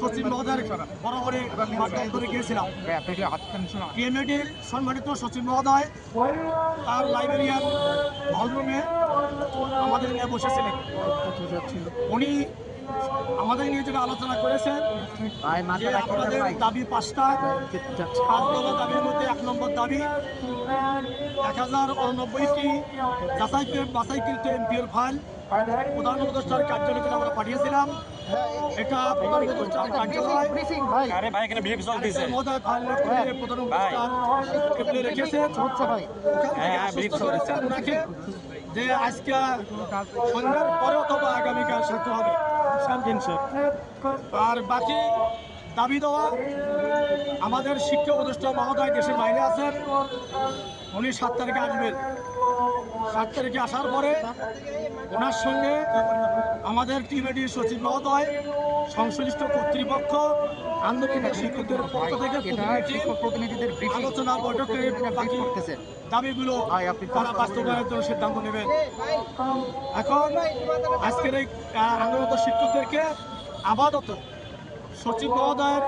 সচিব মহোদয়ের বরাবরে মাঠে করে গিয়েছিলাম। পিএমএডির সম্মানিত সচিব মহোদয় তার লাইব্রেরিয়ান হলরুমে আমাদের নিয়ে বসেছিলেন। উনি আমাদের নিয়ে যেটা আলোচনা করেছেন যে আপনাদের দাবি পাঁচটা পাঁচ নম্বর দাবির মধ্যে এক নম্বর দাবি এক হাজার উননব্বইটি যাচাইকৃত বাছাইকৃত এমপিওর ফাইল প্রধান উপদেষ্টার কার্যালয়ে যেটা আমরা পাঠিয়েছিলাম। এটা প্রধান উপদেষ্টার কার্যালয়। আরে ভাই এখানে ব্রিফ চলতেছে মহোদয় ফাইল করে প্রধান উপদেষ্টার রেখেছে। হ্যাঁ, হ্যাঁ, যে আজকে সন্ধ্যার পরে অথবা সাথে হবে। আর বাকি দাবি দেওয়া আমাদের শিক্ষা উপদেষ্টা মহোদয় দেশের বাইরে আছেন উনি সাত তারিখে আসবেন। সাত তারিখে আসার পরে ওনার সঙ্গে আমাদের টিমেডি সচিব মহোদয় সংশ্লিষ্ট কর্তৃপক্ষ আন্দোলনের শিক্ষকদের পক্ষ থেকে প্রতিনিধি প্রতিনিধিদের আলোচনা বৈঠকে বাকি দাবিগুলো তারা বাস্তবায়নের জন্য সিদ্ধান্ত নেবেন। এখন আজকের এই আন্দোলনত শিক্ষকদেরকে আপাতত সচিব মহোদয়ের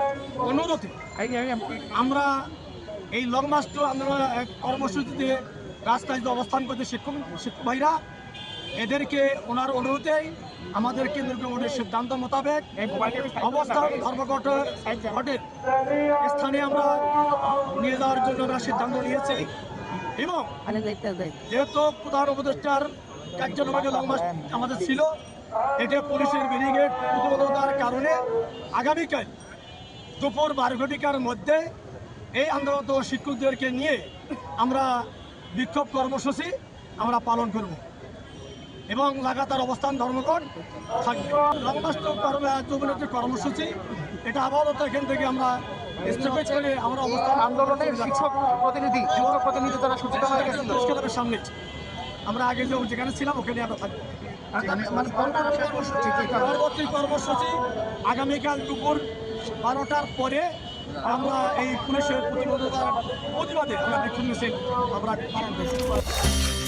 অনুরোধে আমরা এই লং মার্চ আমরা এক কর্মসূচিতে রাস্তায় অবস্থান করছে শিক্ষক শিক্ষক ভাইরা এদেরকে ওনার অনুরোধেই আমাদের কেন্দ্রীয় কমিটির সিদ্ধান্ত মোতাবেক অবস্থান ধর্মঘট ঘটের স্থানে আমরা নিয়ে যাওয়ার জন্য আমরা সিদ্ধান্ত নিয়েছি। এবং যেহেতু প্রধান উপদেষ্টার কার্যক্রমে লং মার্চ আমাদের ছিল এটা পুলিশের ব্যারিগেড কারণে আগামীকাল দুপুর বারো ঘটিকার মধ্যে এই আন্দোলনত শিক্ষকদেরকে নিয়ে আমরা বিক্ষোভ কর্মসূচি আমরা পালন করব এবং লাগাতার অবস্থান ধর্মঘট থাকবে। যৌবনের কর্মসূচি এটা আপাতত এখান থেকে আমরা করে আমরা অবস্থান আন্দোলনের শিক্ষক প্রতিনিধি শিক্ষক প্রতিনিধি হয়ে গেছেন সামনে। আমরা আগে যে যেখানে ছিলাম ওখানে আমরা থাকব। মানে পরবর্তী কর্মসূচি আগামীকাল দুপুর বারোটার পরে আমরা এই পুলিশের প্রতিবাদে আমরা বিক্ষুণ্ণ আমরা পালন করছি